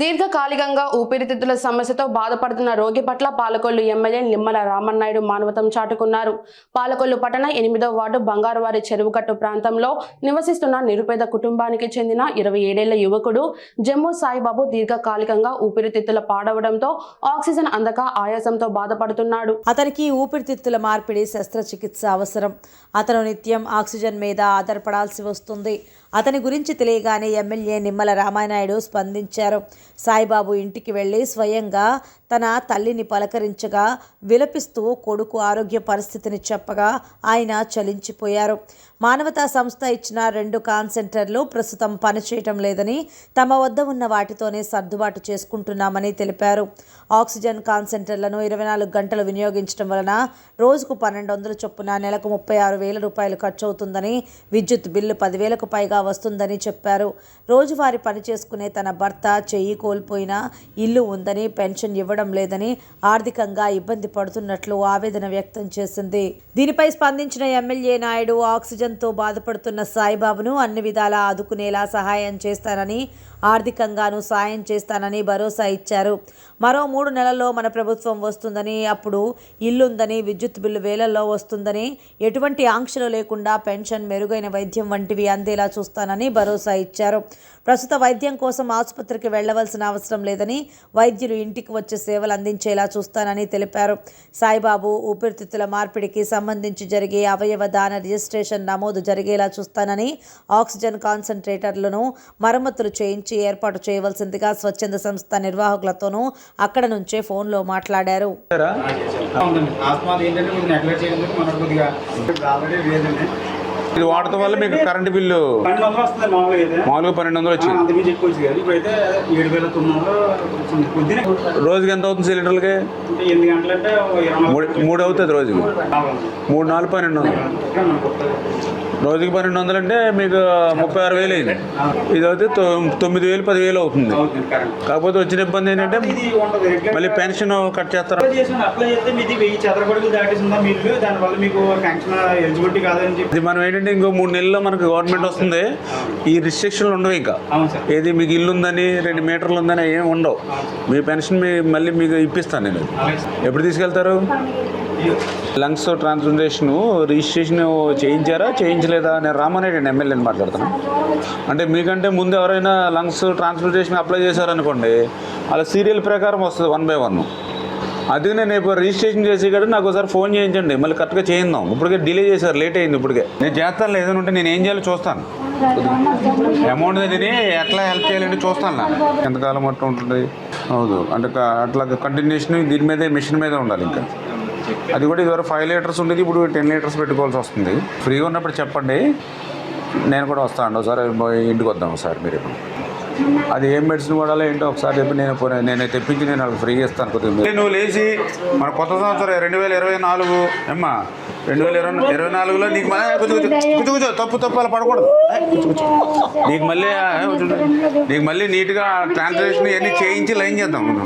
దీర్ఘకాలికంగా ఊపిరితిత్తుల సమస్యతో బాధపడుతున్న రోగి పట్ల పాలకొల్లు ఎమ్మెల్యే నిమ్మల రామన్నాయుడు మానవతం చాటుకున్నారు. పాలకొల్లు పట్టణ ఎనిమిదో వార్డు బంగారువారి చెరువుకట్టు ప్రాంతంలో నివసిస్తున్న నిరుపేద కుటుంబానికి చెందిన ఇరవై ఏడేళ్ళ యువకుడు జమ్మూ సాయిబాబు దీర్ఘకాలికంగా ఊపిరితిత్తుల పాడవడంతో ఆక్సిజన్ అందక ఆయాసంతో బాధపడుతున్నాడు. అతనికి ఊపిరితిత్తుల మార్పిడి శస్త్రచికిత్స అవసరం. అతను నిత్యం ఆక్సిజన్ మీద ఆధారపడాల్సి వస్తుంది. అతని గురించి తెలియగానే ఎమ్మెల్యే నిమ్మల రామానాయుడు స్పందించారు. సాయిబాబు ఇంటికి వెళ్ళి స్వయంగా తన తల్లిని పలకరించగా విలపిస్తూ కొడుకు ఆరోగ్య పరిస్థితిని చెప్పగా ఆయన చలించిపోయారు. మానవతా సంస్థ ఇచ్చిన రెండు కాన్సెంటర్లు ప్రస్తుతం పనిచేయటం లేదని తమ వద్ద ఉన్న వాటితోనే సర్దుబాటు చేసుకుంటున్నామని తెలిపారు. ఆక్సిజన్ కాన్సెంటర్లను ఇరవై నాలుగు గంటలు వినియోగించడం వలన రోజుకు పన్నెండు వందల చొప్పున నెలకు ముప్పై ఆరు వేల రూపాయలు ఖర్చు అవుతుందని విద్యుత్ బిల్లు పదివేలకు పైగా వస్తుందని చెప్పారు. రోజువారీ పని చేసుకునే తన భర్త చెయ్యి కోల్పోయినా ఇల్లు ఉందని పెన్షన్ ఇవ్వడం లేదని ఆర్థికంగా ఇబ్బంది పడుతున్నట్లు ఆవేదన వ్యక్తం చేసింది. దీనిపై స్పందించిన ఎమ్మెల్యే నాయుడు ఆక్సిజన్తో బాధపడుతున్న సాయిబాబును అన్ని విధాలా ఆదుకునేలా సహాయం చేస్తానని ఆర్థికంగానూ సాయం చేస్తానని భరోసా ఇచ్చారు. మరో మూడు నెలల్లో మన ప్రభుత్వం వస్తుందని అప్పుడు ఇల్లుందని విద్యుత్ బిల్లు వేలల్లో వస్తుందని ఎటువంటి ఆంక్షలు లేకుండా పెన్షన్ మెరుగైన వైద్యం వంటివి అందేలా చూస్తానని భరోసా ఇచ్చారు. ప్రస్తుత వైద్యం కోసం ఆసుపత్రికి వెళ్ళవలసిన అవసరం లేదని వైద్యులు ఇంటికి వచ్చే సేవలు అందించేలా చూస్తానని తెలిపారు. సాయిబాబు ఊపిరితిత్తుల మార్పిడికి సంబంధించి జరిగే అవయవ దాన రిజిస్ట్రేషన్ నమోదు జరిగేలా చూస్తానని ఆక్సిజన్ కాన్సన్ట్రేటర్లను మరమ్మతులు చేయించి ఏర్పాటు చేయవలసిందిగా స్వచ్ఛంద సంస్థ నిర్వాహకులతోనూ అక్కడ నుంచే ఫోన్లో మాట్లాడారు. ఏంటంటే నెగ్లెక్ట్ చేయడం కొద్దిగా ఆల్రెడీ లేదండి ఇది వాడటం వల్ల మీకు కరెంట్ బిల్లు మామూలుగా పన్నెండు వందలు వచ్చింది. రోజుకి ఎంత అవుతుంది సిలిండర్లకి? మూడు అవుతుంది రోజుకి. మూడు నాలుగు పన్నెండు వందలు. రోజుకి పన్నెండు వందలు అంటే మీకు ముప్పై ఆరు వేలు అయింది. ఇది అయితే తొమ్మిది వేలు పదివేలు అవుతుంది. కాకపోతే వచ్చిన ఇబ్బంది ఏంటంటే మళ్ళీ పెన్షన్ కట్ చేస్తారు. అప్లై చేసాను అప్లై చేస్తే మీది వెయ్యి చదరపడుగు దాటేసిందా మీరు? దానివల్ల మీకు పెన్షన్ ఎలిజిబిలిటీ కాదని చెప్పి. ఇది మనం ఏంటంటే ఇంకో మూడు నెలల్లో మనకు గవర్నమెంట్ వస్తుంది. ఈ రిస్ట్రిక్షన్లు ఉండవు ఇంకా. ఏది మీకు ఇల్లు ఉందని రెండు మీటర్లు ఉందని ఏం ఉండవు. మీ పెన్షన్ మీ మళ్ళీ మీకు ఇప్పిస్తాను నేను. ఎప్పుడు తీసుకెళ్తారు? లంగ్స్ ట్రాన్స్ప్లాంటేషన్ రిజిస్ట్రేషన్ చేయించారా చేయించలేదా నేను అండి ఎమ్మెల్యేని మాట్లాడుతున్నాను అంటే మీకంటే ముందు ఎవరైనా లంగ్స్ ట్రాన్స్ప్లాంటేషన్ అప్లై చేశారనుకోండి అలా సీరియల్ ప్రకారం వస్తుంది వన్ బై వన్. అది నేను ఇప్పుడు రిజిస్ట్రేషన్ చేసి కూడా నాకు ఒకసారి ఫోన్ చేయించండి. మళ్ళీ కరెక్ట్గా చేయిందాం. ఇప్పటికే డిలే చేశారు లేట్ అయింది ఇప్పటికే. నేను చేస్తాను ఏదైనా ఉంటే నేను ఏం చేయాలో చూస్తాను. అమౌంట్ తిని ఎట్లా హెల్ప్ చేయాలంటే చూస్తాను ఎంతకాలం అట్లా ఉంటుంది? అవును. అంటే అట్లా కంటిన్యూషన్ దీని మీదే మిషన్ మీదే ఉండాలి ఇంకా. అది కూడా ఇదివరకు ఫైవ్ లీటర్స్ ఉండేది ఇప్పుడు టెన్ లీటర్స్ పెట్టుకోవాల్సి వస్తుంది. ఫ్రీగా ఉన్నప్పుడు చెప్పండి. నేను కూడా వస్తాను. ఒకసారి పోయి ఇంటికి వద్దాం ఒకసారి మీరు. ఇప్పుడు అది ఏం మెడిసిన్ వాడాలో ఏంటో ఒకసారి చెప్పి నేను పోనీ- నేను తెప్పించి నేను వాళ్ళకి ఫ్రీ ఇస్తాను కొద్దిగా నువ్వు లేచి మన కొత్త సంవత్సరం రెండు వేల ఇరవై నాలుగు అమ్మా రెండు వేల ఇరవై ఇరవై నాలుగులో నీకు మళ్ళీ కూర్చో కూర్చో తప్పు తప్పు అలా పడకూడదు. నీకు మళ్ళీ నీకు మళ్ళీ నీట్గా ట్రాన్స్లేషన్ ఇవన్నీ చేయించి లైన్ చేద్దాం.